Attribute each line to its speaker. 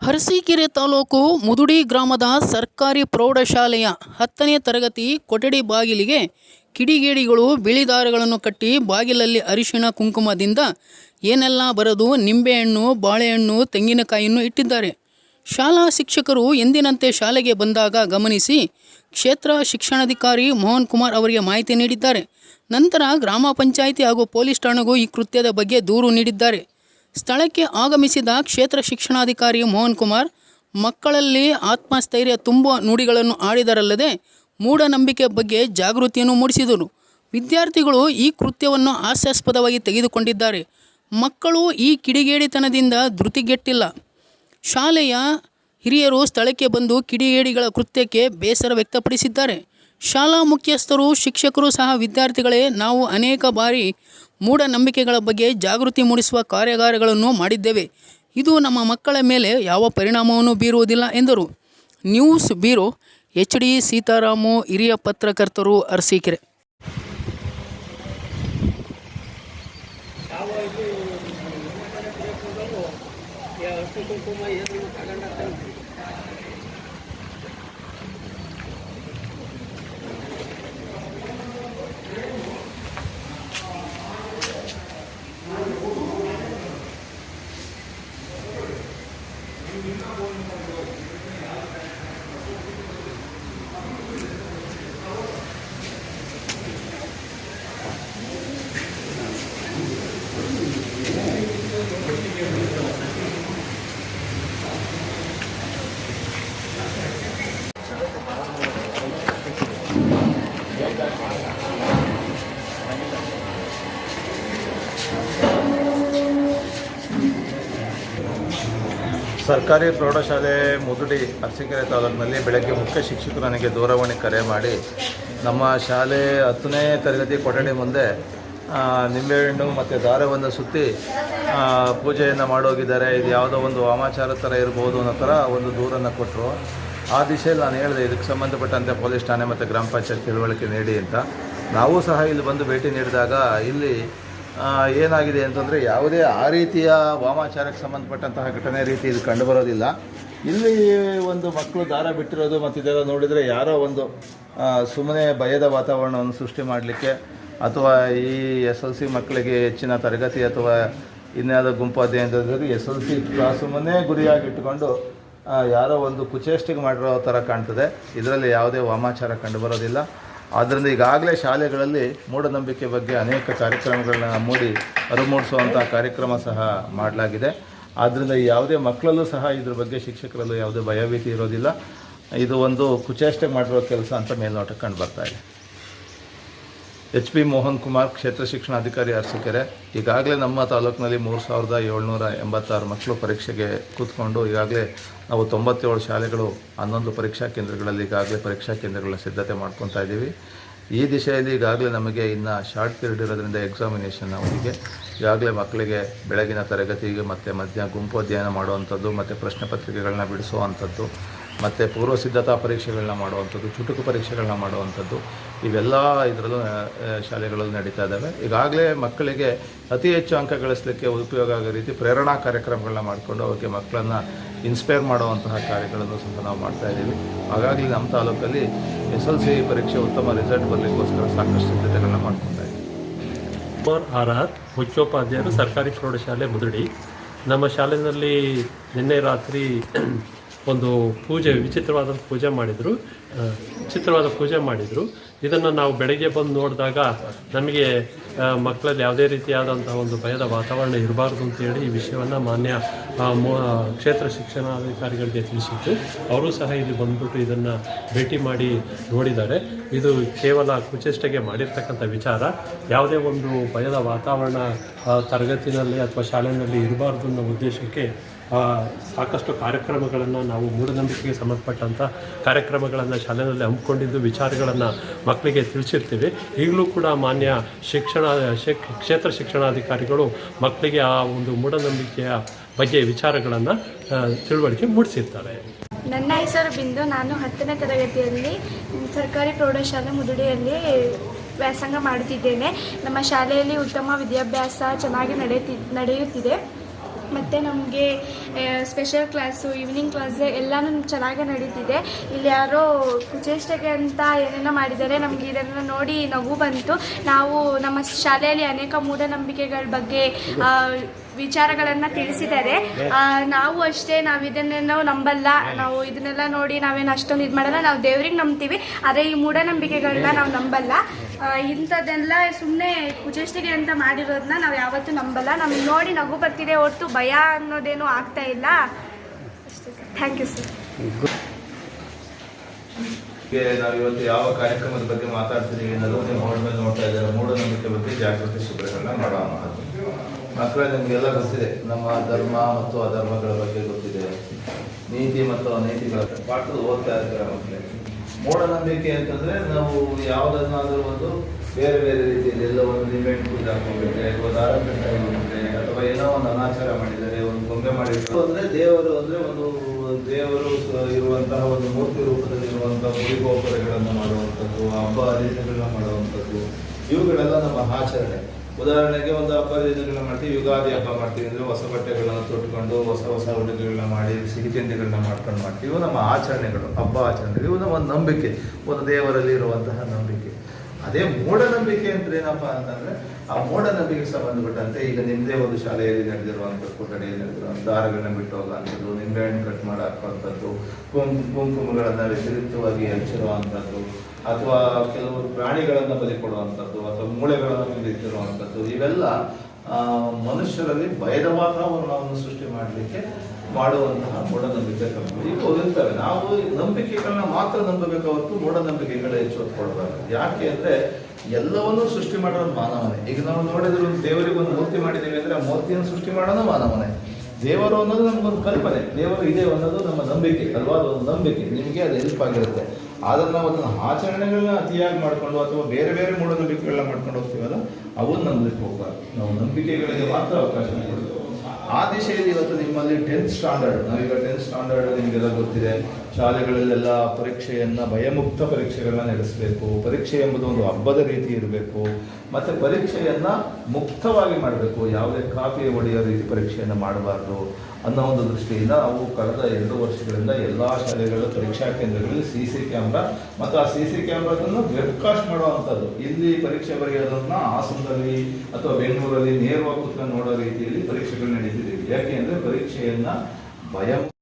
Speaker 1: ಅರಸೀಕೆರೆ ತಾಲೂಕು ಮುದುಡಿ ಗ್ರಾಮದ ಸರ್ಕಾರಿ ಪ್ರೌಢಶಾಲೆಯ ಹತ್ತನೇ ತರಗತಿ ಕೊಠಡಿ ಬಾಗಿಲಿಗೆ ಕಿಡಿಗೇಡಿಗಳು ಬಿಳಿ ದಾರಗಳನ್ನು ಕಟ್ಟಿ ಬಾಗಿಲಲ್ಲಿ ಅರಿಶಿಣ ಕುಂಕುಮದಿಂದ ಏನೆಲ್ಲ ಬರೆದು ನಿಂಬೆಹಣ್ಣು, ಬಾಳೆಹಣ್ಣು, ತೆಂಗಿನಕಾಯಿಯನ್ನು ಇಟ್ಟಿದ್ದಾರೆ. ಶಾಲಾ ಶಿಕ್ಷಕರು ಎಂದಿನಂತೆ ಶಾಲೆಗೆ ಬಂದಾಗ ಗಮನಿಸಿ ಕ್ಷೇತ್ರ ಶಿಕ್ಷಣಾಧಿಕಾರಿ ಮೋಹನ್ ಕುಮಾರ್ ಅವರಿಗೆ ಮಾಹಿತಿ ನೀಡಿದ್ದಾರೆ. ನಂತರ ಗ್ರಾಮ ಪಂಚಾಯಿತಿ ಹಾಗೂ ಪೊಲೀಸ್ ಠಾಣೆಗೂ ಈ ಕೃತ್ಯದ ಬಗ್ಗೆ ದೂರು ನೀಡಿದ್ದಾರೆ. ಸ್ಥಳಕ್ಕೆ ಆಗಮಿಸಿದ ಕ್ಷೇತ್ರ ಶಿಕ್ಷಣಾಧಿಕಾರಿ ಮೋಹನ್ ಕುಮಾರ್, ಮಕ್ಕಳಲ್ಲಿ ಆತ್ಮಸ್ಥೈರ್ಯ ತುಂಬುವ ನುಡಿಗಳನ್ನು ಆಡಿದರಲ್ಲದೆ ಮೂಢನಂಬಿಕೆ ಬಗ್ಗೆ ಜಾಗೃತಿಯನ್ನು ಮೂಡಿಸಿದರು. ವಿದ್ಯಾರ್ಥಿಗಳು ಈ ಕೃತ್ಯವನ್ನು ಹಾಸ್ಯಾಸ್ಪದವಾಗಿ ತೆಗೆದುಕೊಂಡಿದ್ದಾರೆ. ಮಕ್ಕಳು ಈ ಕಿಡಿಗೇಡಿತನದಿಂದ ಧೃತಿಗೆಟ್ಟಿಲ್ಲ. ಶಾಲೆಯ ಹಿರಿಯರು ಸ್ಥಳಕ್ಕೆ ಬಂದು ಕಿಡಿಗೇಡಿಗಳ ಕೃತ್ಯಕ್ಕೆ ಬೇಸರ ವ್ಯಕ್ತಪಡಿಸಿದ್ದಾರೆ. ಶಾಲಾ ಮುಖ್ಯಸ್ಥರು, ಶಿಕ್ಷಕರು ಸಹ ವಿದ್ಯಾರ್ಥಿಗಳೇ, ನಾವು ಅನೇಕ ಬಾರಿ ಮೂಢನಂಬಿಕೆಗಳ ಬಗ್ಗೆ ಜಾಗೃತಿ ಮೂಡಿಸುವ ಕಾರ್ಯಾಗಾರಗಳನ್ನು ಮಾಡಿದ್ದೇವೆ. ಇದು ನಮ್ಮ ಮಕ್ಕಳ ಮೇಲೆ ಯಾವ ಪರಿಣಾಮವನ್ನು ಬೀರುವುದಿಲ್ಲ ಎಂದರು. News bureau, H D Sitaramu, ಹಿರಿಯ ಪತ್ರಕರ್ತರು, ಅರಸೀಕೆರೆ. 本当に。
Speaker 2: ಸರ್ಕಾರಿ ಪ್ರೌಢಶಾಲೆ ಮುದುಡಿ ಅರಸೀಕೆರೆ ತಾಲೂಕಿನಲ್ಲಿ ಬೆಳಗ್ಗೆ ಮುಖ್ಯ ಶಿಕ್ಷಕರು ನನಗೆ ದೂರವಾಣಿ ಕರೆ ಮಾಡಿ, ನಮ್ಮ ಶಾಲೆ ಹತ್ತನೇ ತರಗತಿ ಕೊಠಡಿ ಮುಂದೆ ನಿಂಬೆಹಣ್ಣು ಮತ್ತು ದಾರವನ್ನು ಸುತ್ತಿ ಪೂಜೆಯನ್ನು ಮಾಡೋಗಿದ್ದಾರೆ. ಇದು ಯಾವುದೋ ಒಂದು ವಾಮಾಚಾರ ಥರ ಇರ್ಬೋದು ಅನ್ನೋ ಥರ ಒಂದು ದೂರನ್ನು ಕೊಟ್ಟರು ಆ ದಿಶೆಯಲ್ಲಿ ನಾನು ಹೇಳಿದೆ, ಇದಕ್ಕೆ ಸಂಬಂಧಪಟ್ಟಂತೆ ಪೊಲೀಸ್ ಠಾಣೆ ಮತ್ತು ಗ್ರಾಮ ಪಂಚಾಯತ್ ತಿಳುವಳಿಕೆ ನೀಡಿ ಅಂತ. ನಾವು ಸಹ ಇಲ್ಲಿ ಬಂದು ಭೇಟಿ ನೀಡಿದಾಗ ಇಲ್ಲಿ ಏನಾಗಿದೆ ಅಂತಂದರೆ ಯಾವುದೇ ಆ ರೀತಿಯ ವಾಮಾಚಾರಕ್ಕೆ ಸಂಬಂಧಪಟ್ಟಂತಹ ಘಟನೆ ರೀತಿ ಇದು ಕಂಡುಬರೋದಿಲ್ಲ. ಇಲ್ಲಿ ಒಂದು ಮಕ್ಕಳು ದಾರ ಬಿಟ್ಟಿರೋದು ಮತ್ತು ಇದೆಲ್ಲ ನೋಡಿದರೆ ಯಾರೋ ಒಂದು ಸುಮ್ಮನೆ ಭಯದ ವಾತಾವರಣವನ್ನು ಸೃಷ್ಟಿ ಮಾಡಲಿಕ್ಕೆ ಅಥವಾ ಈ ಎಸ್ ಎಲ್ ಸಿ ಮಕ್ಕಳಿಗೆ ಹೆಚ್ಚಿನ ತರಗತಿ ಅಥವಾ ಇನ್ಯಾವುದೋ ಗುಂಪು ಅಧ್ಯಯನದಲ್ಲಿ ಎಸ್ ಎಲ್ ಸಿ ಕ್ಲಾಸನ್ನೇ ಗುರಿಯಾಗಿಟ್ಟುಕೊಂಡು ಯಾರೋ ಒಂದು ಕುಚೇಷ್ಟಿಗೆ ಮಾಡಿರೋ ಥರ ಕಾಣ್ತದೆ. ಇದರಲ್ಲಿ ಯಾವುದೇ ವಾಮಾಚಾರ ಕಂಡುಬರೋದಿಲ್ಲ. ಆದ್ದರಿಂದ ಈಗಾಗಲೇ ಶಾಲೆಗಳಲ್ಲಿ ಮೂಢನಂಬಿಕೆ ಬಗ್ಗೆ ಅನೇಕ ಕಾರ್ಯಕ್ರಮಗಳನ್ನ ಮೂಡಿ ಅರಿವು ಮೂಡಿಸುವಂಥ ಕಾರ್ಯಕ್ರಮ ಸಹ ಮಾಡಲಾಗಿದೆ. ಆದ್ದರಿಂದ ಯಾವುದೇ ಮಕ್ಕಳಲ್ಲೂ ಸಹ ಇದ್ರ ಬಗ್ಗೆ ಶಿಕ್ಷಕರಲ್ಲೂ ಯಾವುದೇ ಭಯಭೀತಿ ಇರೋದಿಲ್ಲ. ಇದು ಒಂದು ಕುಚೇಷ್ಟೆ ಮಾಡಿರೋ ಕೆಲಸ ಅಂತ ಮೇಲ್ನೋಟಕ್ಕೆ ಕಂಡು ಬರ್ತಾ ಇದೆ. ಎಚ್ ಪಿ ಮೋಹನ್ ಕುಮಾರ್ ಕ್ಷೇತ್ರ ಶಿಕ್ಷಣಾಧಿಕಾರಿ ಅರಸೀಕೆರೆ. ಈಗಾಗಲೇ ನಮ್ಮ ತಾಲೂಕಿನಲ್ಲಿ ಮೂರು ಸಾವಿರದ ಏಳ್ನೂರ ಎಂಬತ್ತಾರು ಮಕ್ಕಳು ಪರೀಕ್ಷೆಗೆ ಕೂತ್ಕೊಂಡು ಈಗಾಗಲೇ ನಾವು ತೊಂಬತ್ತೇಳು ಶಾಲೆಗಳು ಹನ್ನೊಂದು ಪರೀಕ್ಷಾ ಕೇಂದ್ರಗಳಲ್ಲಿ ಈಗಾಗಲೇ ಪರೀಕ್ಷಾ ಕೇಂದ್ರಗಳನ್ನ ಸಿದ್ಧತೆ ಮಾಡ್ಕೊತಾ ಇದ್ದೀವಿ. ಈ ದಿಶೆಯಲ್ಲಿ ಈಗಾಗಲೇ ನಮಗೆ ಇನ್ನು ಶಾರ್ಟ್ ಪೀರಿಯಡ್ ಇರೋದರಿಂದ ಎಕ್ಸಾಮಿನೇಷನ್ ಅವರಿಗೆ ಈಗಾಗಲೇ ಮಕ್ಕಳಿಗೆ ಬೆಳಗಿನ ತರಗತಿಗೆ ಮತ್ತು ಮಧ್ಯ ಗುಂಪು ಅಧ್ಯಯನ ಮಾಡುವಂಥದ್ದು, ಮತ್ತು ಪ್ರಶ್ನೆ ಪತ್ರಿಕೆಗಳನ್ನ ಬಿಡಿಸುವಂಥದ್ದು, ಮತ್ತು ಪೂರ್ವ ಸಿದ್ಧತಾ ಪರೀಕ್ಷೆಗಳನ್ನ ಮಾಡುವಂಥದ್ದು, ಚುಟುಕು ಪರೀಕ್ಷೆಗಳನ್ನ ಮಾಡುವಂಥದ್ದು, ಇವೆಲ್ಲ ಇದರಲ್ಲೂ ಶಾಲೆಗಳಲ್ಲಿ ನಡೀತಾ ಇದ್ದಾವೆ. ಈಗಾಗಲೇ ಮಕ್ಕಳಿಗೆ ಅತಿ ಹೆಚ್ಚು ಅಂಕ ಗಳಿಸಲಿಕ್ಕೆ ಉಪಯೋಗ ಆಗೋ ರೀತಿ ಪ್ರೇರಣಾ ಕಾರ್ಯಕ್ರಮಗಳನ್ನ ಮಾಡಿಕೊಂಡು ಅವಕ್ಕೆ ಮಕ್ಕಳನ್ನು ಇನ್ಸ್ಪೈರ್ ಮಾಡುವಂತಹ ಕಾರ್ಯಗಳನ್ನು ಸಹ ನಾವು ಮಾಡ್ತಾ ಇದ್ದೀವಿ. ಹಾಗಾಗಿ ನಮ್ಮ ತಾಲೂಕಲ್ಲಿ ಎಸ್ ಎಲ್ ಸಿ ಪರೀಕ್ಷೆ ಉತ್ತಮ ರಿಸಲ್ಟ್ ಬರಲಿಕ್ಕೋಸ್ಕರ ಸಾಕಷ್ಟು ಸಿದ್ಧತೆಗಳನ್ನ ಮಾಡ್ಕೊತಾ ಇದ್ದೀವಿ.
Speaker 3: ಕುಮಾರ್ ಆರ್ ಆರ್ ಸರ್ಕಾರಿ ಪ್ರೌಢಶಾಲೆ ಮುದುಡಿ. ನಮ್ಮ ಶಾಲೆಯಲ್ಲಿ ನಿನ್ನೆ ರಾತ್ರಿ ಒಂದು ಪೂಜೆ, ವಿಚಿತ್ರವಾದ ಪೂಜೆ ಮಾಡಿದರು. ವಿಚಿತ್ರವಾದ ಪೂಜೆ ಮಾಡಿದರು. ಇದನ್ನು ನಾವು ಬೆಳಗ್ಗೆ ಬಂದು ನೋಡಿದಾಗ ನಮಗೆ ಮಕ್ಕಳಲ್ಲಿ ಯಾವುದೇ ರೀತಿಯಾದಂಥ ಒಂದು ಭಯದ ವಾತಾವರಣ ಇರಬಾರ್ದು ಅಂತೇಳಿ ಈ ವಿಷಯವನ್ನು ಮಾನ್ಯ ಕ್ಷೇತ್ರ ಶಿಕ್ಷಣಾಧಿಕಾರಿಗಳಿಗೆ ತಿಳಿಸಿತ್ತು ಅವರು ಸಹ ಇಲ್ಲಿ ಬಂದುಬಿಟ್ಟು ಇದನ್ನು ಭೇಟಿ ಮಾಡಿ ನೋಡಿದ್ದಾರೆ. ಇದು ಕೇವಲ ಕುಚೇಷ್ಟೆಗೆ ಮಾಡಿರ್ತಕ್ಕಂಥ ವಿಚಾರ. ಯಾವುದೇ ಒಂದು ಭಯದ ವಾತಾವರಣ ತರಗತಿನಲ್ಲಿ ಅಥವಾ ಶಾಲೆಯಲ್ಲಿ ಇರಬಾರ್ದು ಅನ್ನೋ ಉದ್ದೇಶಕ್ಕೆ ಸಾಕಷ್ಟು ಕಾರ್ಯಕ್ರಮಗಳನ್ನು ನಾವು ಮೂಢನಂಬಿಕೆಗೆ ಸಂಬಂಧಪಟ್ಟಂಥ ಕಾರ್ಯಕ್ರಮಗಳನ್ನು ಶಾಲೆಯಲ್ಲಿ ಹಮ್ಮಿಕೊಂಡಿದ್ದು ವಿಚಾರಗಳನ್ನು ಮಕ್ಕಳಿಗೆ ತಿಳಿಸಿರ್ತೀವಿ. ಈಗಲೂ ಕೂಡ ಮಾನ್ಯ ಶಿಕ್ಷಣ, ಶಿಕ್, ಕ್ಷೇತ್ರ ಶಿಕ್ಷಣಾಧಿಕಾರಿಗಳು ಮಕ್ಕಳಿಗೆ ಆ ಒಂದು ಮೂಢನಂಬಿಕೆಯ ಬಗ್ಗೆ ವಿಚಾರಗಳನ್ನು ತಿಳುವಳಿಕೆ ಮೂಡಿಸಿರ್ತಾರೆ.
Speaker 4: ನನ್ನ ಹೆಸರು ಬಿಂದು. ನಾನು ಹತ್ತನೇ ತರಗತಿಯಲ್ಲಿ ಸರ್ಕಾರಿ ಪ್ರೌಢಶಾಲೆ ಮುದುಡಿಯಲ್ಲಿ ವ್ಯಾಸಂಗ ಮಾಡುತ್ತಿದ್ದೇನೆ. ನಮ್ಮ ಶಾಲೆಯಲ್ಲಿ ಉತ್ತಮ ವಿದ್ಯಾಭ್ಯಾಸ ಚೆನ್ನಾಗಿ ನಡೆಯುತ್ತಿ ನಡೆಯುತ್ತಿದೆ. ಮತ್ತು ನಮಗೆ ಸ್ಪೆಷಲ್ ಕ್ಲಾಸು ಈವ್ನಿಂಗ್ ಕ್ಲಾಸ್ ಎಲ್ಲನೂ ಚೆನ್ನಾಗೇ ನಡೀತಿದೆ. ಇಲ್ಲಿ ಯಾರೋ ಕುಚೇಷ್ಟೆಗೆ ಅಂತ ಏನೇನೋ ಮಾಡಿದ್ದಾರೆ, ನಮಗೆ ಇದನ್ನು ನೋಡಿ ನಗು ಬಂತು. ನಾವು ನಮ್ಮ ಶಾಲೆಯಲ್ಲಿ ಅನೇಕ ಮೂಢನಂಬಿಕೆಗಳ ಬಗ್ಗೆ ವಿಚಾರಗಳನ್ನು ತಿಳಿಸಿದ್ದಾರೆ. ನಾವು ಅಷ್ಟೇ, ನಾವು ಇದನ್ನೇನೋ ನಂಬಲ್ಲ. ನಾವು ಇದನ್ನೆಲ್ಲ ನೋಡಿ ನಾವೇನು ಅಷ್ಟೊಂದು ಇದು ಮಾಡಲ್ಲ. ನಾವು ದೇವ್ರಿಗೆ ನಂಬ್ತೀವಿ. ಆದರೆ ಈ ಮೂಢನಂಬಿಕೆಗಳನ್ನ ನಾವು ನಂಬಲ್ಲ. ಇಂಥದ್ದೆಲ್ಲ ಸುಮ್ಮನೆ ಕುಚೇಷ್ಟಿಗೆ ಅಂತ ಮಾಡಿರೋದನ್ನ ನಾವು ಯಾವತ್ತೂ ನಂಬಲ್ಲ. ನಮ್ಗೆ ನೋಡಿ ನಗು ಬರ್ತಿದೆ ಹೊರತು ಭಯ ಅನ್ನೋದೇನು ಆಗ್ತಾ ಇಲ್ಲ. ಥ್ಯಾಂಕ್ ಯು ಸರ್
Speaker 2: ನಾವು ಇವತ್ತು ಯಾವ ಕಾರ್ಯಕ್ರಮದ ಬಗ್ಗೆ ಮಾತಾಡ್ತಿದ್ದೀವಿ ಅನ್ನೋದು ನೀವು ಬೋರ್ಡ್ ಮೇಲೆ ನೋಡ್ತಾ ಇದ್ದಾರೆ. ಮೂಢನಂಬಿಕೆ ಬಗ್ಗೆ ಜಾಗೃತಿ ಶಿಬಿರಗಳನ್ನ ಮಾಡೋಣ. ಮಕ್ಕಳೇ, ನಿಮಗೆಲ್ಲ ಗೊತ್ತಿದೆ. ನಮ್ಮ ಧರ್ಮ ಮತ್ತು ಅಧರ್ಮಗಳ ಬಗ್ಗೆ ಗೊತ್ತಿದೆ. ನೀತಿ ಮತ್ತು ಅನೈತಿಗಳ ಪಾಠದ ಓದ್ತಾ ಇರ್ತಾರೆ ಮಕ್ಕಳೇ? ಮೂಢನಂಬಿಕೆ ಅಂತಂದ್ರೆ ನಾವು ಯಾವುದನ್ನಾದರೂ ಒಂದು ಬೇರೆ ಬೇರೆ ರೀತಿಯಲ್ಲಿ ಎಲ್ಲ ಒಂದು ನಿಂಬೆಹಣ್ಣು ಪೂಜೆ ಹಾಕೊಂಡ್ಬಿಟ್ರೆ ಅಥವಾ ದಾರಕಟ್ಟೆ ಆಗಿಬಿಟ್ರೆ ಅಥವಾ ಏನೋ ಒಂದು ಅನಾಚಾರ ಮಾಡಿದ್ದಾರೆ ಒಂದು ಗೊಂಬೆ ಮಾಡಿದ್ರು, ಅಂದ್ರೆ ದೇವರು ಅಂದ್ರೆ ಒಂದು ದೇವರು ಇರುವಂತಹ ಒಂದು ಮೂರ್ತಿ ರೂಪದಲ್ಲಿ ಇರುವಂತಹ ಗುಡಿಗೋಪುರಗಳನ್ನು ಮಾಡುವಂಥದ್ದು, ಹಬ್ಬ ಹರಿದಿನಗಳನ್ನ ಮಾಡುವಂಥದ್ದು, ಇವುಗಳೆಲ್ಲ ನಮ್ಮ ಆಚರಣೆ. ಉದಾಹರಣೆಗೆ ಒಂದು ಹಬ್ಬ ದಿನಗಳನ್ನ ಮಾಡ್ತೀವಿ. ಯುಗಾದಿ ಹಬ್ಬ ಮಾಡ್ತೀವಿ ಅಂದ್ರೆ ಹೊಸ ಬಟ್ಟೆಗಳನ್ನ ತೊಟ್ಕೊಂಡು, ಹೊಸ ಹೊಸ ಉಡುಗೆಗಳನ್ನ ಮಾಡಿ, ಸಿಹಿ ತಿಂಡಿಗಳನ್ನ ಮಾಡ್ಕೊಂಡು ಮಾಡ್ತೀವಿ. ಇವು ನಮ್ಮ ಆಚರಣೆಗಳು, ಹಬ್ಬ ಆಚರಣೆಗಳು. ಇವು ನಮ್ಮ ಒಂದು ನಂಬಿಕೆ. ಒಂದು ದೇವರಲ್ಲಿ ಇರುವಂತಹ ನಂಬಿಕೆ. ಅದೇ ಮೂಢನಂಬಿಕೆ ಅಂದ್ರೆ ಏನಪ್ಪ ಅಂತಂದ್ರೆ, ಆ ಮೂಢನಂಬಿಕೆ ಸಂಬಂಧಪಟ್ಟಂತೆ ಈಗ ನಿಮ್ಮದೇ ಒಂದು ಶಾಲೆಯಲ್ಲಿ ನಡೆದಿರುವಂಥ ಕೊಠಡಿಯಲ್ಲಿ ನಡೆದಿರುವಂಥ ದಾರಗಳನ್ನ ಬಿಟ್ಟು ಹೋಗುವಂಥದ್ದು ನಿಂಬೆಹಣ್ಣು ಕಟ್ ಮಾಡಿ ಹಾಕುವಂಥದ್ದು ಕುಂಕುಮಗಳನ್ನು ವ್ಯತಿರಿಕ್ತವಾಗಿ ಹಂಚಿರುವಂಥದ್ದು ಅಥವಾ ಕೆಲವು ಪ್ರಾಣಿಗಳನ್ನು ಬಲಿ ಕೊಡುವಂಥದ್ದು ಅಥವಾ ಮೂಳೆಗಳನ್ನು ತಿಂದಿಟ್ಟಿರುವಂಥದ್ದು ಇವೆಲ್ಲ ಮನುಷ್ಯರಲ್ಲಿ ಭಯದ ವಾತಾವರಣವನ್ನು ಸೃಷ್ಟಿ ಮಾಡಲಿಕ್ಕೆ ಮಾಡುವಂತಹ ಮೂಢನಂಬಿಕೆ ಕ್ರಮಗಳು ಈಗ ಇರ್ತವೆ ನಾವು ನಂಬಿಕೆಗಳನ್ನ ಮಾತ್ರ ನಂಬಬೇಕು ಹೊರತು ಮೂಢನಂಬಿಕೆಗಳ ಹೆಚ್ಚು ಕೊಡಬಾರದು ಯಾಕೆ ಅಂದ್ರೆ ಎಲ್ಲವನ್ನೂ ಸೃಷ್ಟಿ ಮಾಡೋದು ಮಾನವನೇ. ಈಗ ನಾವು ನೋಡಿದ್ರೆ ದೇವರಿಗೆ ಒಂದು ಮೂರ್ತಿ ಮಾಡಿದ್ದೀವಿ ಅಂದ್ರೆ ಆ ಮೂರ್ತಿಯನ್ನು ಸೃಷ್ಟಿ ಮಾಡೋದು ಮಾನವನೇ. ದೇವರು ಅನ್ನೋದು ನಮ್ಗೊಂದು ಕಲ್ಪನೆ. ದೇವರು ಇದೆ ಅನ್ನೋದು ನಮ್ಮ ನಂಬಿಕೆ. ಅಲ್ವಾ ಒಂದು ನಂಬಿಕೆ. ನಿಮಗೆ ಅದು ಹೆಲ್ಪ್ ಆಗಿರುತ್ತೆ. ಆದ್ರೆ ನಾವು ಅದನ್ನು ಆಚರಣೆಗಳನ್ನ ಅತಿಯಾಗಿ ಮಾಡ್ಕೊಂಡು ಅಥವಾ ಬೇರೆ ಬೇರೆ ಮೂಢನಂಬಿಕೆಗಳನ್ನ ಮಾಡ್ಕೊಂಡು ಹೋಗ್ತೀವಲ್ಲ, ಅವನ್ನ ನಂಬಲಿಕ್ಕೆ ಹೋಗ್ಬಾರ್ದು. ನಾವು ನಂಬಿಕೆಗಳಿಗೆ ಮಾತ್ರ ಅವಕಾಶ ಕೊಡ್ತೀವಿ. ಆ ದಿಶೆಯಲ್ಲಿ ಇವತ್ತು ನಿಮ್ಮಲ್ಲಿ ಟೆಂತ್ ಸ್ಟ್ಯಾಂಡರ್ಡ್ ನಾವೀಗ ಟೆಂತ್ ಸ್ಟ್ಯಾಂಡರ್ಡ್ ನಿಮಗೆಲ್ಲ ಗೊತ್ತಿದೆ. ಶಾಲೆಗಳಲ್ಲೆಲ್ಲ ಪರೀಕ್ಷೆಯನ್ನ ಭಯಮುಕ್ತ ಪರೀಕ್ಷೆಗಳನ್ನ ನಡೆಸಬೇಕು. ಪರೀಕ್ಷೆ ಎಂಬುದು ಒಂದು ಹಬ್ಬದ ರೀತಿ ಇರಬೇಕು. ಮತ್ತೆ ಪರೀಕ್ಷೆಯನ್ನ ಮುಕ್ತವಾಗಿ ಮಾಡಬೇಕು. ಯಾವುದೇ ಕಾಪಿ ಹೊಡೆಯೋ ರೀತಿ ಪರೀಕ್ಷೆಯನ್ನು ಮಾಡಬಾರ್ದು ಅನ್ನೋ ಒಂದು ದೃಷ್ಟಿಯಿಂದ ನಾವು ಕಳೆದ ಎರಡು ವರ್ಷಗಳಿಂದ ಎಲ್ಲ ಶಾಲೆಗಳ ಪರೀಕ್ಷಾ ಕೇಂದ್ರಗಳಲ್ಲಿ ಸಿ ಸಿ ಕ್ಯಾಮ್ರಾ ಮತ್ತು ಆ ಸಿ ಸಿ ಕ್ಯಾಮ್ರಾದನ್ನು ವೆಬ್ಕಾಸ್ಟ್ ಮಾಡುವಂಥದ್ದು ಇಲ್ಲಿ ಪರೀಕ್ಷೆ ಬರೆಯೋದನ್ನ ಹಾಸನದಲ್ಲಿ ಅಥವಾ ಬೆಂಗಳೂರಲ್ಲಿ ನೇರವಾಗಿ ನೋಡೋ ರೀತಿಯಲ್ಲಿ ಪರೀಕ್ಷೆಗಳು ನಡೀತಿದ್ದೀವಿ ಯಾಕೆ ಅಂದರೆ ಪರೀಕ್ಷೆಯನ್ನ ಭಯ